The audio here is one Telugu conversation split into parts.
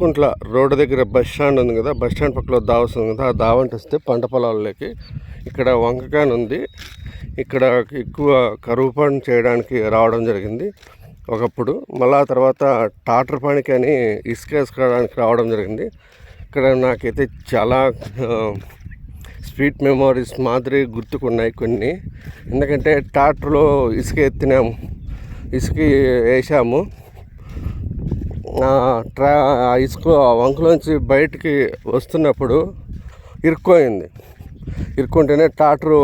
కుంట్ల రోడ్డు దగ్గర బస్ స్టాండ్ ఉంది కదా బస్ స్టాండ్ పక్కలో దావస్ ఉంది కదా ఆ దావంటి వస్తే పంట పొలాల్లోకి. ఇక్కడ వంకకాన్ ఉంది. ఇక్కడ ఎక్కువ కరువు పని చేయడానికి రావడం జరిగింది. ఒకప్పుడు మళ్ళా తర్వాత టాటర్ పనికి అని ఇసుక వేసుకోవడానికి రావడం జరిగింది. ఇక్కడ నాకైతే చాలా స్వీట్ మెమోరీస్ మాదిరి గుర్తుకున్నాయి కొన్ని. ఎందుకంటే టాటర్లో ఇసుక ఎత్తినాము ఇసుక వేసాము. ట్రా ఆ ఇసుక ఆ వంకలోంచి బయటికి వస్తున్నప్పుడు ఇరుక్కోయింది ఇరుక్కుంటేనే టాటరు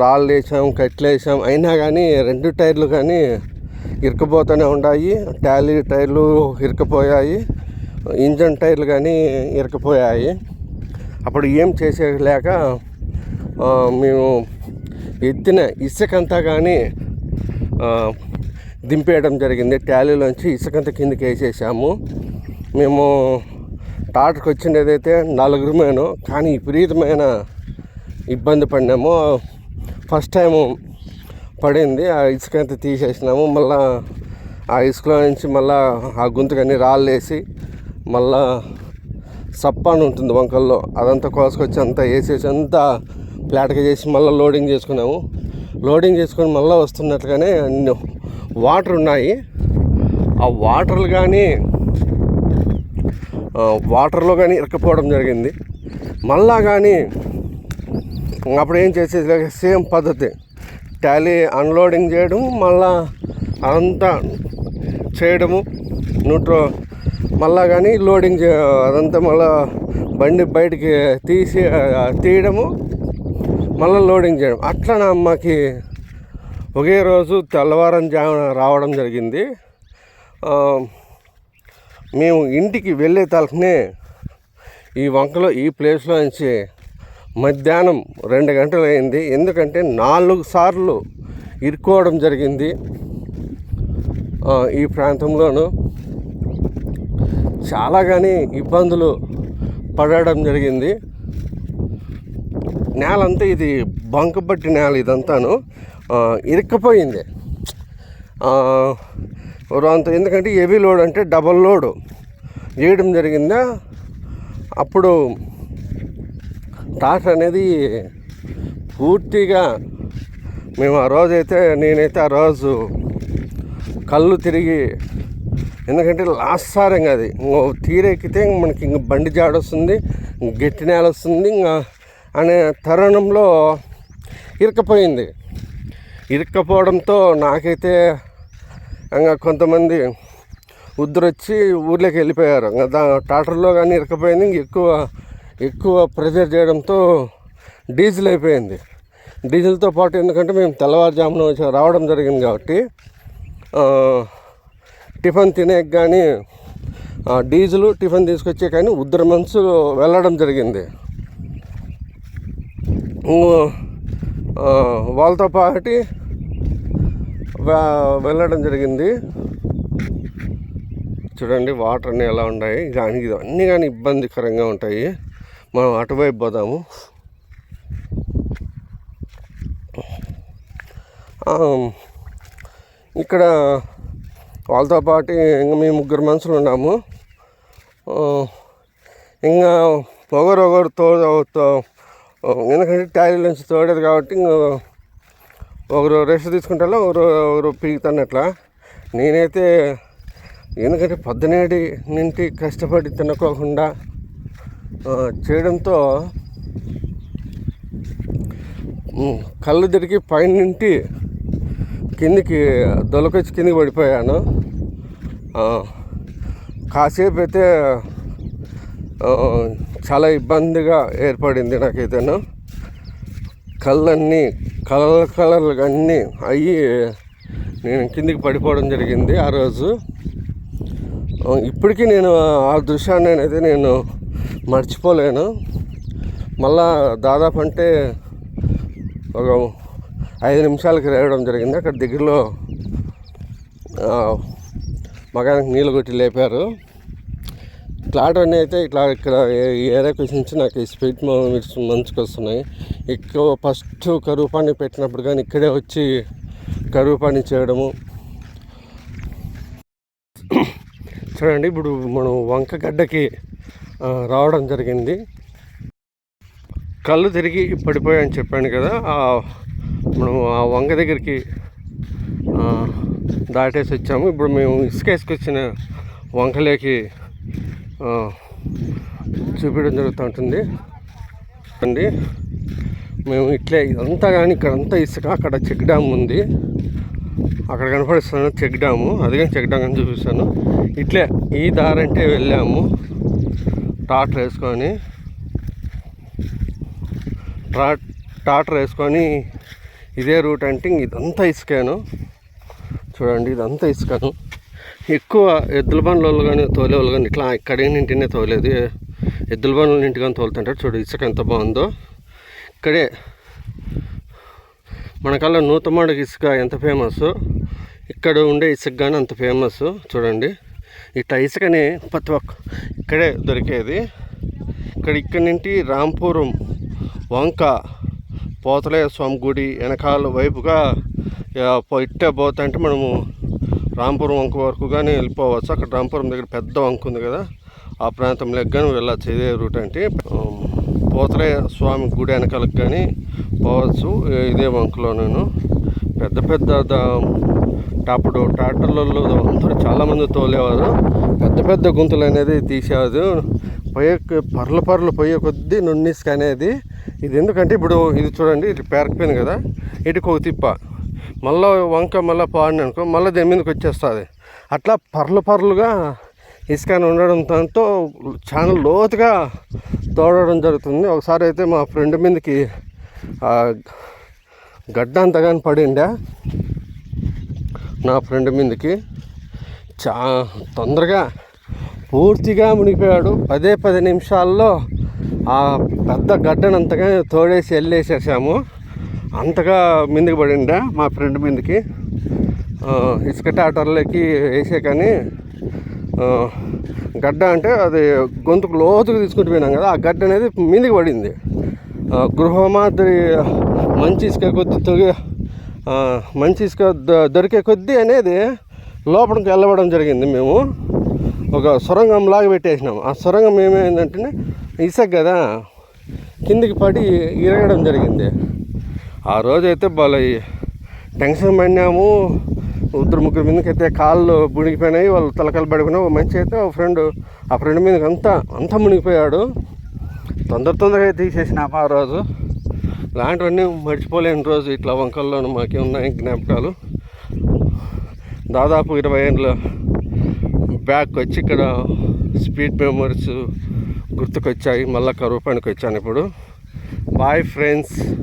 రాళ్ళు వేసాం కట్లు వేసాం. అయినా కానీ రెండు టైర్లు కానీ ఇరుక్కుపోతూనే ఉన్నాయి టాలీ టైర్లు ఇరుక్కుపోయాయి. ఇంజన్ టైర్లు కానీ ఇరుక్కుపోయాయి. అప్పుడు ఏం చేసేయలేక మేము ఎత్తిన ఇసుకంతా కానీ దింపేయడం జరిగింది. ట్యాలీలోంచి ఇసుకంత కిందకి వేసేసాము. మేము టాటర్కి వచ్చినదైతే నలుగురమేను కానీ విపరీతమైన ఇబ్బంది పడినాము. ఫస్ట్ టైం పడింది. ఆ ఇసుక తీసేసినాము. మళ్ళా ఆ ఇసుకలో నుంచి మళ్ళా ఆ గుంతకన్ని రాళ్ళు వేసి మళ్ళా సప్ప అని ఉంటుంది వంకల్లో. అదంతా కోసుకొచ్చి అంతా వేసేసి అంతా ఫ్లాట్గా చేసి మళ్ళీ లోడింగ్ చేసుకున్నాము. లోడింగ్ చేసుకొని మళ్ళీ వస్తున్నట్లుగానే వాటర్ ఉన్నాయి. ఆ వాటర్లు కానీ వాటర్లో కానీ ఇరకపోవడం జరిగింది. మళ్ళా కానీ అప్పుడు ఏం చేసేది? సేమ్ పద్ధతి. టాలీ అన్లోడింగ్ చేయడం మళ్ళా అదంతా చేయడము న్యూట్రో మళ్ళా కానీ లోడింగ్ చే అదంతా మళ్ళా బండి బయటికి తీసి తీయడము మళ్ళీ లోడింగ్ చేయడం. అట్లా మాకు ఒకే రోజు తెల్లవారం జామున రావడం జరిగింది. మేము ఇంటికి వెళ్ళే తలకనే ఈ వంకలో ఈ ప్లేస్లో నుంచి మధ్యాహ్నం రెండు గంటలు అయింది ఎందుకంటే నాలుగు సార్లు ఇరుక్కోవడం జరిగింది ఈ ప్రాంతంలోనూ. చాలా కానీ ఇబ్బందులు పడడం జరిగింది. నేలంతా ఇది బంకబట్టి నేల ఇదంతాను. ఇరుక్కపోయింది. అంత ఎందుకంటే హెవీ లోడ్ అంటే డబల్ లోడ్ చేయడం జరిగిందా? అప్పుడు టాటర్ అనేది పూర్తిగా మేము ఆ రోజైతే నేనైతే ఆ రోజు కళ్ళు తిరిగి ఎందుకంటే లాస్ట్ సార్ ఇంకా అది. ఇంకో తీరెక్కితే ఇంక మనకి ఇంక బండి జాడొస్తుంది గట్టి నేల వస్తుంది ఇంకా అనే తరుణంలో ఇరకపోయింది ఇరుక్కపోవడంతో నాకైతే ఇంకా కొంతమంది ఉద్దరొచ్చి ఊర్లోకి వెళ్ళిపోయారు. ఇంకా దా టాటర్లో కానీ ఇరకపోయింది ఇంక ఎక్కువ ఎక్కువ ప్రెజర్ చేయడంతో డీజిల్ అయిపోయింది. డీజిల్తో పాటు ఎందుకంటే మేము తెల్లవారుజామున వచ్చి రావడం జరిగింది కాబట్టి టిఫిన్ తినే కానీ డీజిల్ టిఫిన్ తీసుకొచ్చే కానీ ఉద్దరు మనసు వెళ్ళడం జరిగింది. వాళ్ళతో పాటు వెళ్ళడం జరిగింది. చూడండి వాటర్ అన్నీ ఎలా ఉన్నాయి. కానీ ఇవన్నీ అన్నీ కానీ ఇబ్బందికరంగా ఉంటాయి. మనం అటువైపు పోదాము. ఇక్కడ వాళ్ళతో పాటు ఇంకా మేము ముగ్గురు మనుషులు ఉన్నాము. ఇంకా ఒకరు ఒకరు తో ఎందుకంటే టైలీ నుంచి తోడేది కాబట్టి ఇంకా ఒకరు రెస్ట్ తీసుకుంటారో? ఒకరు ఒకరు పీకుతానట్లా? నేనైతే ఎందుకంటే పొద్దునేటి నుండి కష్టపడి తినకోకుండా చేయడంతో కళ్ళు తిరిగి పైన నుండి కిందికి దొలకొచ్చి కిందికి పడిపోయాను. కాసేపు అయితే చాలా ఇబ్బందిగా ఏర్పడింది నాకైతేను. కళ్ళన్నీ కలర్ కలర్లు అన్నీ అయ్యి నేను కిందికి పడిపోవడం జరిగింది ఆ రోజు. ఇప్పటికీ నేను ఆ దృశ్యాన్ని అనేది నేను మర్చిపోలేను. మళ్ళా దాదాపు అంటే ఒక ఐదు నిమిషాలకి రేవడం జరిగింది. అక్కడ దగ్గరలో మగానికి నీళ్ళు కొట్టి లేపారు. క్లాట్ అన్నీ అయితే ఇట్లా ఇక్కడ ఏ- ఈ ఏరియాకి నుంచి నాకు ఈ స్పీడ్ మూమెంట్స్ మంచిగా వస్తున్నాయి. ఎక్కువ ఫస్ట్ కరువు పని పెట్టినప్పుడు కానీ ఇక్కడే వచ్చి కరువు పని చేయడము. చూడండి ఇప్పుడు మనం వంకగడ్డకి రావడం జరిగింది. కళ్ళు తిరిగి పడిపోయాయని చెప్పాను కదా మనం ఆ వంగ దగ్గరికి దాటేసి వచ్చాము. ఇప్పుడు మేము ఇసుకేసుకొచ్చిన వంకలేకి చూపించడం జరుగుతూ ఉంటుంది అండి మేము ఇట్లే ఇదంతా కానీ ఇక్కడ అంతా ఇసుక అక్కడ చెక్ డ్యామ్ ఉంది. అక్కడ కనపడిస్తున్నాను చెక్ డ్యాము అది కానీ చెక్ డ్యామ్ అని చూపిస్తాను. ఇట్లే ఈ దారంటే వెళ్ళాము టాటర్ వేసుకొని. ట్రా టాటర్ వేసుకొని ఇదే రూట్ అంటే ఇదంతా ఇసుకాను. చూడండి ఇదంతా ఇసుకాను. ఎక్కువ ఎద్దుల బండ్లు కానీ తోలే వాళ్ళు కానీ ఇట్లా ఇక్కడ ఇంటినే తోలేదు. ఎద్దుల బండ్లు ఇంటి కానీ తోలుతుంటారు. చూడు ఇసుక ఎంత బాగుందో. ఇక్కడే మనకల్లా నూతమాడకి ఇసుక ఎంత ఫేమస్. ఇక్కడ ఉండే ఇసుక కానీ అంత ఫేమస్. చూడండి. ఇట్లా ఇసుకని ప్రతి ఒక్క ఇక్కడే దొరికేది. ఇక్కడ ఇక్కడి నుండి రాంపురం వంక పోతలే స్వామి గుడి వెనకాల వైపుగా ఇట్టే పోతుంటే మనము రాంపురం వంక వరకు కానీ వెళ్ళిపోవచ్చు. అక్కడ రాంపురం దగ్గర పెద్ద వంక ఉంది కదా ఆ ప్రాంతంలోకి కానీ వెళ్ళచ్చు. ఇదే రూట్ అంటే ఆ, స్వామి గుడి వెనకాలకు కానీ పోవచ్చు. ఇదే వంకలో నేను. పెద్ద పెద్ద అప్పుడు ట్రాక్టర్లలో అందరూ చాలామంది తోలేవారు. పెద్ద పెద్ద గుంతలు అనేది తీసేవారు. పోయే పర్ల పర్లు పోయే కొద్దీ నున్నిసుక అనేది ఇది ఎందుకంటే ఇప్పుడు ఇది చూడండి ఇది పేరకపోయింది కదా ఇటుకు ఒక తిప్ప. మళ్ళీ వంక మళ్ళీ పాడిన అనుకో మళ్ళీ దీని మీదకి వచ్చేస్తుంది. అట్లా పర్లు పర్లుగా ఇసుక ఉండడంతో చాలా లోతుగా తోడడం జరుగుతుంది. ఒకసారి అయితే మా ఫ్రెండ్ మీదకి గడ్డ అంతగాని పడిండే. నా ఫ్రెండ్ మీదకి చా తొందరగా పూర్తిగా మునిగిపోయాడు. పదే పది నిమిషాల్లో ఆ పెద్ద గడ్డనంతగా తోడేసి వెళ్ళేసేసాము. అంతగా మిందుకు పడిండే మా ఫ్రెండ్ మీదకి. ఇసుక టాటర్లోకి వేసే కానీ గడ్డ అంటే అది గొంతుకు లోతుకు తీసుకుంటూ పోయినాం కదా ఆ గడ్డ అనేది మీదకి పడింది. గృహమాదిరి మంచి ఇసుక కొద్ది తొగి మంచి ఇసుక దొరికే కొద్దీ అనేది లోపలికి వెళ్ళబడడం జరిగింది మేము. ఒక సొరంగం లాగా పెట్టేసినాం. ఆ సొరంగం ఏమైందంటే ఇసుక కదా కిందికి పడి ఇరగడం జరిగింది. ఆ రోజైతే బాగా టెన్షన్ పడినాము. ఇద్దరు ముగ్గురు మీదకి అయితే కాళ్ళు మునిగిపోయినాయి. వాళ్ళు తలకాలు పడిపోయినా ఒక మంచి అయితే ఒక ఫ్రెండ్ ఆ ఫ్రెండ్ మీదకి అంతా అంతా మునిగిపోయాడు. తొందర తొందరగా తీసేసినాము ఆ రోజు. లాంటివన్నీ మర్చిపోలేని రోజు. ఇట్లా వంకల్లోనూ మాకే ఉన్నాయి జ్ఞాపకాలు. దాదాపు ఇరవై ఏళ్ళ బ్యాక్ వచ్చి ఇక్కడ స్పీడ్ మెమరీస్ గుర్తుకొచ్చాయి. మళ్ళీ పనికి వచ్చాను ఇప్పుడు. Bye friends.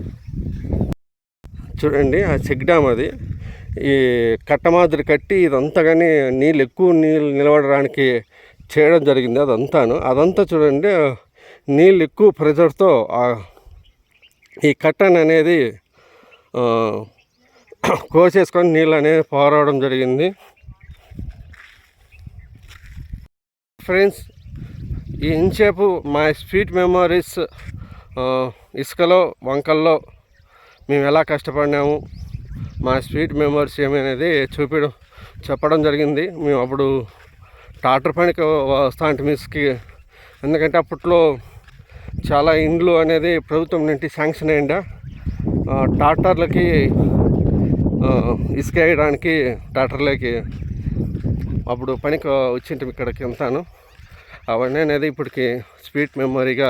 చూడండి ఆ చెక్ డ్యామ్ అది. ఈ కట్ట మాదిరి కట్టి ఇదంతా నీళ్ళు ఎక్కువ నీళ్ళు నిలబడడానికి చేయడం జరిగింది అదంతాను. అదంతా చూడండి నీళ్ళు ఎక్కువ ప్రెజర్తో ఈ కట్టన్ అనేది కోసేసుకొని నీళ్ళు అనేది పారవడం జరిగింది. ఫ్రెండ్స్ ఈ ఇంచేపు మా స్వీట్ మెమరీస్ ఇసుకలో వంకల్లో మేము ఎలా కష్టపడినాము మా స్వీట్ మెమరీస్ ఏమనేది చూపించడం చెప్పడం జరిగింది. మేము అప్పుడు టాటర్ పనికి వస్తా అంటే మిస్కి ఎందుకంటే అప్పట్లో చాలా ఇండ్లు అనేది ప్రభుత్వం నుండి శాంక్షన్ అయ్యిందా టాటర్లకి ఇసుక వేయడానికి టాటర్లకి అప్పుడు పనికి వచ్చింటాం ఇక్కడికి వెళ్తాను అవన్నీ అనేది ఇప్పటికి స్వీట్ మెమరీగా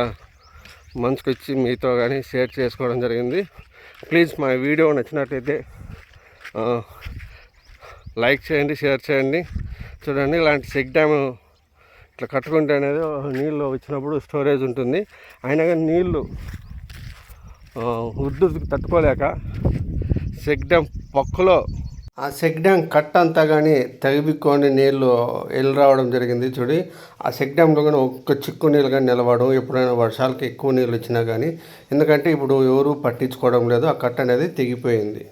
మంచుకొచ్చి వచ్చి మీతో కానీ షేర్ చేసుకోవడం జరిగింది. ప్లీజ్ మా వీడియో నచ్చినట్లయితే లైక్ చేయండి షేర్ చేయండి. చూడండి ఇలాంటి చెక్ డ్యామ్ ఇట్లా కట్టుకుంటే అనేది నీళ్ళు వచ్చినప్పుడు స్టోరేజ్ ఉంటుంది. అయినా కానీ నీళ్ళు ఉద్దుకు తట్టుకోలేక చెక్ డ్యామ్ పక్కలో ఆ సెక్ డ్యామ్ కట్ అంతా కానీ తగిబిక్కొని నీళ్ళు వెళ్ళి రావడం జరిగింది చూడి. ఆ సెక్ డ్యామ్లో కానీ ఒక్క చిక్కు నీళ్ళు కానీ నిలవడం ఎప్పుడైనా వర్షాలకి ఎక్కువ నీళ్ళు వచ్చినా కానీ ఎందుకంటే ఇప్పుడు ఎవరు పట్టించుకోవడం లేదు. ఆ కట్ట అనేది తెగిపోయింది.